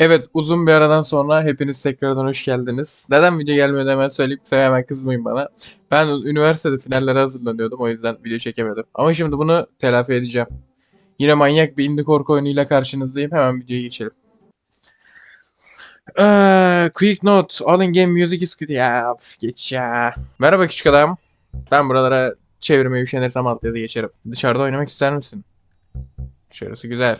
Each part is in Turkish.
Evet uzun bir aradan sonra hepiniz tekrardan hoş geldiniz. Neden video gelmedi hemen söyleyip size hemen kızmayın bana. Ben üniversitede finallere hazırlanıyordum o yüzden video çekemedim. Ama şimdi bunu telafi edeceğim. Yine manyak bir indie korku oyunuyla karşınızdayım. Hemen videoya geçelim. Ee, quick note. All in game music is good. Ya geç ya. Merhaba küçük adam. Ben buralara çevirmeye üşenirsem alt yazı geçerim. Dışarıda oynamak ister misin? Dışarısı güzel.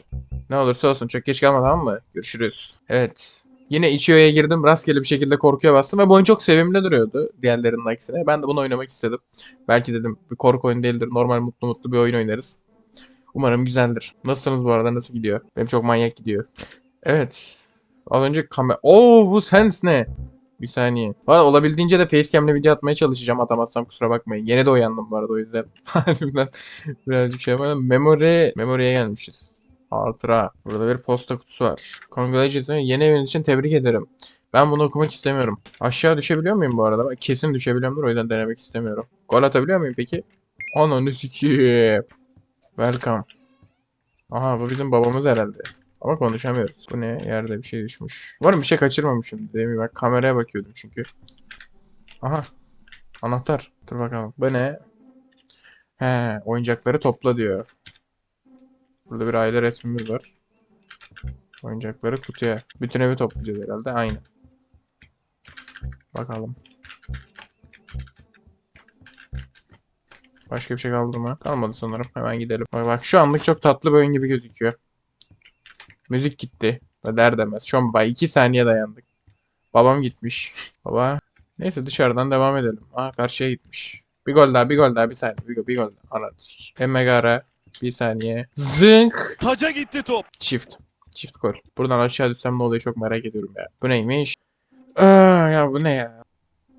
Ne olursa olsun çok geç kalma tamam mı? Görüşürüz. Evet. Yine Ichio'ya girdim. Rastgele bir şekilde korkuya bastım ve bu oyun çok sevimli duruyordu diğerlerinin aksine. Ben de bunu oynamak istedim. Belki dedim bir korku oyunu değildir. Normal mutlu mutlu bir oyun oynarız. Umarım güzeldir. Nasılsınız bu arada? Nasıl gidiyor? Benim çok manyak gidiyor. Evet. Az önce kamera... Oo bu sens ne? Bir saniye. Arada olabildiğince de facecam'le video atmaya çalışacağım. Atamazsam kusura bakmayın. Yeni de uyandım bu arada o yüzden. Halimden birazcık şey yapalım. Memory... Memory'e gelmişiz. Hatıra. Burada bir posta kutusu var. Congratulations. Yeni evin için tebrik ederim. Ben bunu okumak istemiyorum. Aşağı düşebiliyor muyum bu arada? Kesin düşebiliyorumdur o yüzden denemek istemiyorum. Gol atabiliyor muyum peki? Ananı sikiyim. Welcome. Aha bu bizim babamız herhalde. Ama konuşamıyoruz. Bu ne? Yerde bir şey düşmüş. Umarım bir şey kaçırmamışım. Demin ben kameraya bakıyordum çünkü. Aha. Anahtar. Dur bakalım. Bu ne? He, oyuncakları topla diyor. Burada bir aile resmimiz var. Oyuncakları kutuya. Bütün evi toplayacağız herhalde. Aynı. Bakalım. Başka bir şey kaldı mı? Kalmadı sanırım. Hemen gidelim. Bak, bak şu anlık çok tatlı bir oyun gibi gözüküyor. Müzik gitti. Ve der demez. Şu an bay 2 saniye dayandık. Babam gitmiş. Baba. Neyse dışarıdan devam edelim. Aa karşıya gitmiş. Bir gol daha, bir gol daha, bir saniye. Bir gol, bir gol daha. Emegara. Bir saniye. Zınk. Taca gitti top. Çift. Çift gol. Buradan aşağı düşsem ne oluyor çok merak ediyorum ya. Bu neymiş? Aa, ya bu ne ya?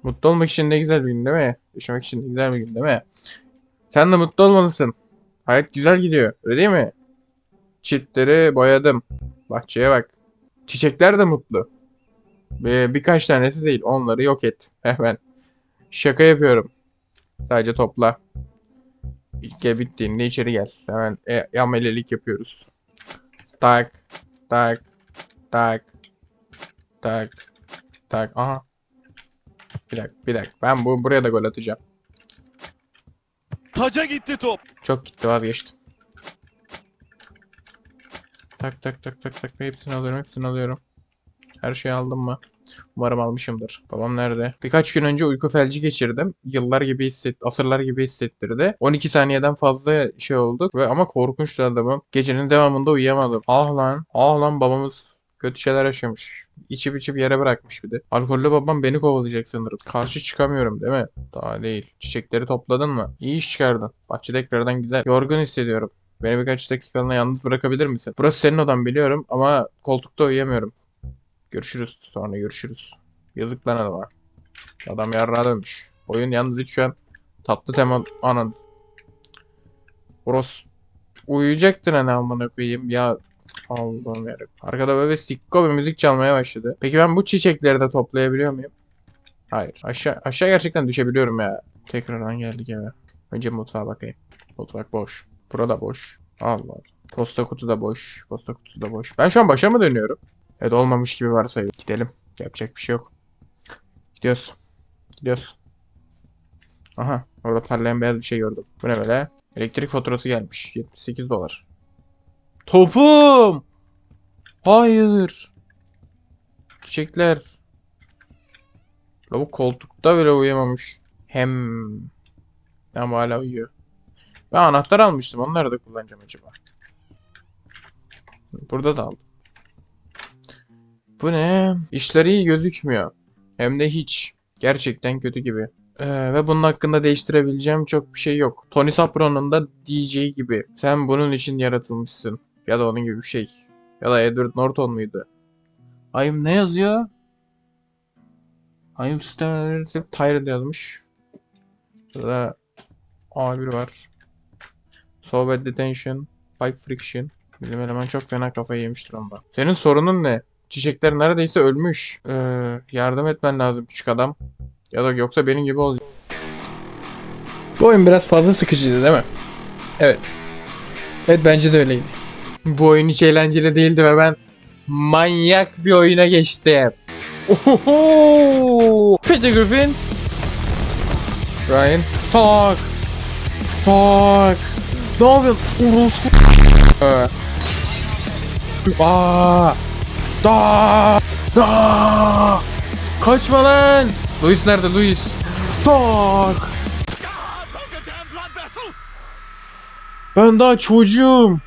Mutlu olmak için ne güzel bir gün değil mi? Yaşamak için de güzel bir gün değil mi? Sen de mutlu olmalısın. Hayat güzel gidiyor. Öyle değil mi? Çitleri boyadım. Bahçeye bak. Çiçekler de mutlu. Bir, birkaç tanesi değil. Onları yok et. Hemen. Şaka yapıyorum. Sadece topla. İlk ev bittiğinde içeri gel. Hemen e, amelelik yapıyoruz. Tak. Tak. Tak. Tak. Tak. Aha. Bir dakika, bir dakika. Ben bu buraya da gol atacağım. Taca gitti top. Çok gitti vazgeçtim. Tak tak tak tak tak. Hepsini alıyorum, hepsini alıyorum. Her şeyi aldım mı? Umarım almışımdır. Babam nerede? Birkaç gün önce uyku felci geçirdim. Yıllar gibi hisset, asırlar gibi hissettirdi. 12 saniyeden fazla şey olduk ve ama korkunçtu adamım. Gecenin devamında uyuyamadım. Ah lan, ah lan babamız kötü şeyler yaşamış. İçip içip yere bırakmış bir de. Alkollü babam beni kovalayacak sanırım. Karşı çıkamıyorum değil mi? Daha değil. Çiçekleri topladın mı? İyi iş çıkardın. Bahçe tekrardan güzel. Yorgun hissediyorum. Beni birkaç dakikalığına yalnız bırakabilir misin? Burası senin odan biliyorum ama koltukta uyuyamıyorum. Görüşürüz. Sonra görüşürüz. Yazık lan adama. Adam yarrağa dönmüş. Oyun yalnız hiç şu an tatlı tema ananız. Burası uyuyacaktın hani amına koyayım ya. Allah'ım yarabbim. Arkada böyle sikko bir müzik çalmaya başladı. Peki ben bu çiçekleri de toplayabiliyor muyum? Hayır. Aşağı aşağı gerçekten düşebiliyorum ya. Tekrardan geldik eve. Önce mutfağa bakayım. Mutfak boş. Burada boş. Allah. Posta kutu da boş. Posta kutusu da boş. Ben şu an başa mı dönüyorum? Evet olmamış gibi varsayıyorum. Gidelim. Yapacak bir şey yok. Gidiyoruz. Gidiyoruz. Aha. Orada parlayan beyaz bir şey gördüm. Bu ne böyle? Elektrik faturası gelmiş. 78 dolar. Topum! Hayır. Çiçekler. Lavuk koltukta bile uyuyamamış. Hem. Ama hala uyuyor. Ben anahtar almıştım. Onları da kullanacağım acaba. Burada da aldım. Bu ne? İşleri iyi gözükmüyor. Hem de hiç. Gerçekten kötü gibi. Ee, ve bunun hakkında değiştirebileceğim çok bir şey yok. Tony Soprano'nun da DJ gibi. Sen bunun için yaratılmışsın. Ya da onun gibi bir şey. Ya da Edward Norton muydu? I'm ne yazıyor? I'm still tired yazmış. Burada A1 var. Sohbet detention. Pipe friction. Bizim eleman çok fena kafayı yemiştir ama. Senin sorunun ne? Çiçekler neredeyse ölmüş. Ee, yardım etmen lazım küçük adam. Ya da yoksa benim gibi olacak. Bu oyun biraz fazla sıkıcıydı değil mi? Evet. Evet bence de öyleydi. Bu oyun hiç eğlenceli değildi ve ben manyak bir oyuna geçtim. Ohoho! Peter Griffin. Ryan. Tak. Tak. Ne yapıyorsun? Orospu. Ee. Aa. Da. Da. Kaçma lan. Luis nerede Luis? Tak. Ben daha çocuğum.